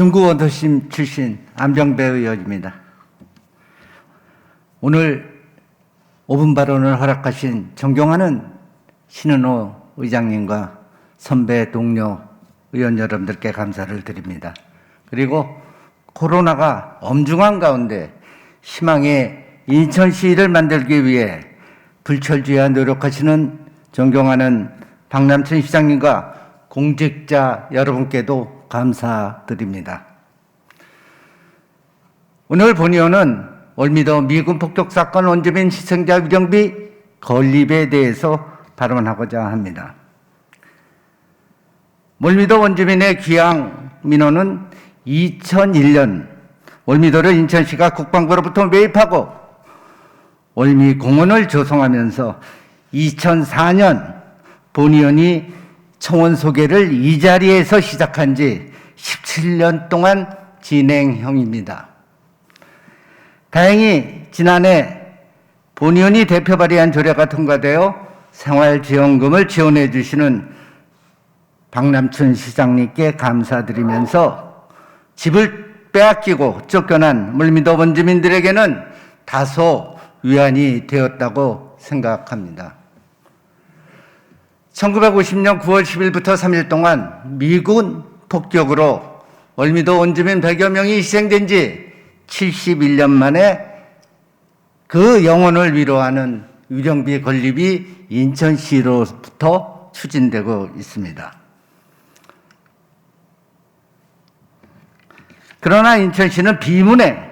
중구 원도심 출신 안병배 의원입니다. 오늘 5분 발언을 허락하신 존경하는 신은호 의장님과 선배 동료 의원 여러분들께 감사를 드립니다. 그리고 코로나가 엄중한 가운데 희망의 인천시를 만들기 위해 불철주야 노력하시는 존경하는 박남천 시장님과 공직자 여러분께도 감사드립니다. 오늘 본의원은 월미도 미군 폭격 사건 원주민 희생자 위령비 건립에 대해서 발언하고자 합니다. 월미도 원주민의 귀향 민원은 2001년 월미도를 인천시가 국방부로부터 매입하고 월미 공원을 조성하면서 2004년 본의원이 청원 소개를 이 자리에서 시작한 지 17년 동안 진행형입니다. 다행히 지난해 본의원이 대표 발의한 조례가 통과되어 생활지원금을 지원해 주시는 박남춘 시장님께 감사드리면서 집을 빼앗기고 쫓겨난 물미도 원주민들에게는 다소 위안이 되었다고 생각합니다. 1950년 9월 10일부터 3일 동안 미군 폭격으로 월미도 원주민 100여 명이 희생된 지 71년 만에 그 영혼을 위로하는 위령비 건립이 인천시로부터 추진되고 있습니다. 그러나 인천시는 비문에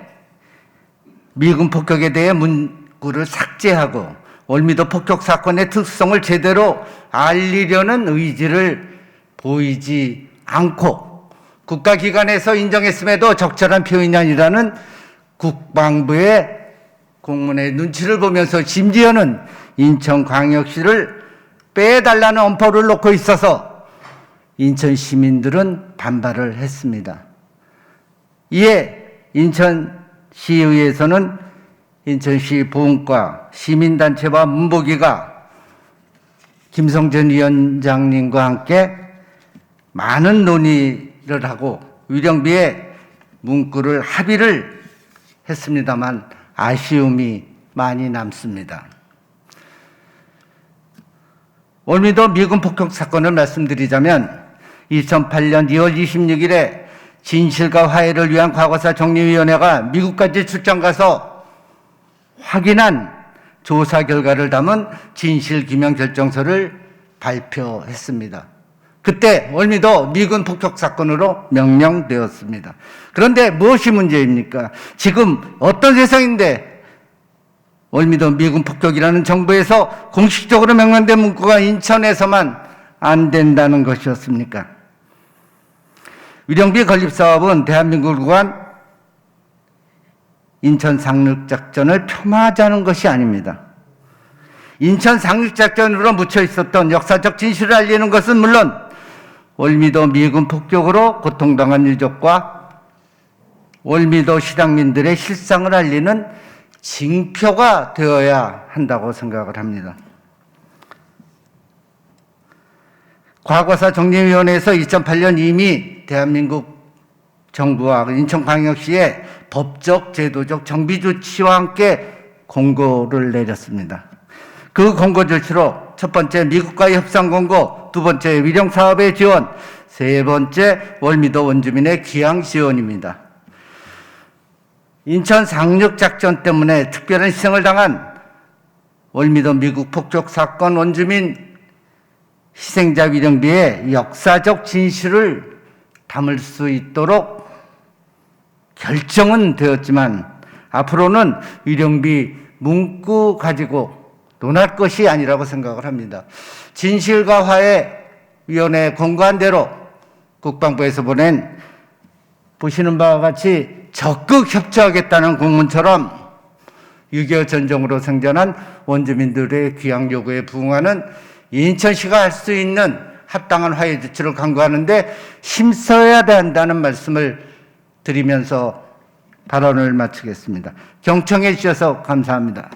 미군 폭격에 대해 문구를 삭제하고 월미도 폭격 사건의 특성을 제대로 알리려는 의지를 보이지 않고 국가기관에서 인정했음에도 적절한 표현이 아니라는 국방부의 공문의 눈치를 보면서 심지어는 인천광역시를 빼달라는 엄포를 놓고 있어서 인천 시민들은 반발을 했습니다. 이에 인천 시의회에서는 인천시 보훈과 시민단체와 문보기가 김성전 위원장님과 함께 많은 논의를 하고 위령비에 문구를 합의를 했습니다만 아쉬움이 많이 남습니다. 월미도 미군 폭격 사건을 말씀드리자면 2008년 2월 26일에 진실과 화해를 위한 과거사 정리위원회가 미국까지 출장 가서 확인한 조사 결과를 담은 진실 규명 결정서를 발표했습니다. 그때 월미도 미군 폭격 사건으로 명명되었습니다. 그런데 무엇이 문제입니까? 지금 어떤 세상인데 월미도 미군 폭격이라는 정부에서 공식적으로 명명된 문구가 인천에서만 안 된다는 것이었습니까? 위령비 건립 사업은 대한민국을 구한 인천 상륙작전을 폄하하자는 것이 아닙니다. 인천 상륙작전으로 묻혀 있었던 역사적 진실을 알리는 것은 물론 월미도 미군 폭격으로 고통당한 유족과 월미도 실향민들의 실상을 알리는 징표가 되어야 한다고 생각을 합니다. 과거사 정리위원회에서 2008년 이미 대한민국 정부와 인천광역시의 법적, 제도적 정비 조치와 함께 공고를 내렸습니다. 그 공고 조치로 첫 번째 미국과의 협상 공고, 두 번째 위령 사업의 지원, 세 번째 월미도 원주민의 귀향 지원입니다. 인천 상륙 작전 때문에 특별한 희생을 당한 월미도 미국 폭격 사건 원주민 희생자 위령비의 역사적 진실을 담을 수 있도록 결정은 되었지만 앞으로는 위령비 문구 가지고 논할 것이 아니라고 생각을 합니다. 진실과 화해 위원회 공고한 대로 국방부에서 보낸 보시는 바와 같이 적극 협조하겠다는 공문처럼 6.25 전쟁으로 생존한 원주민들의 귀향 요구에 부응하는 인천시가 할 수 있는 합당한 화해 조치를 강구하는데 힘써야 된다는 말씀을 드리면서 발언을 마치겠습니다. 경청해 주셔서 감사합니다.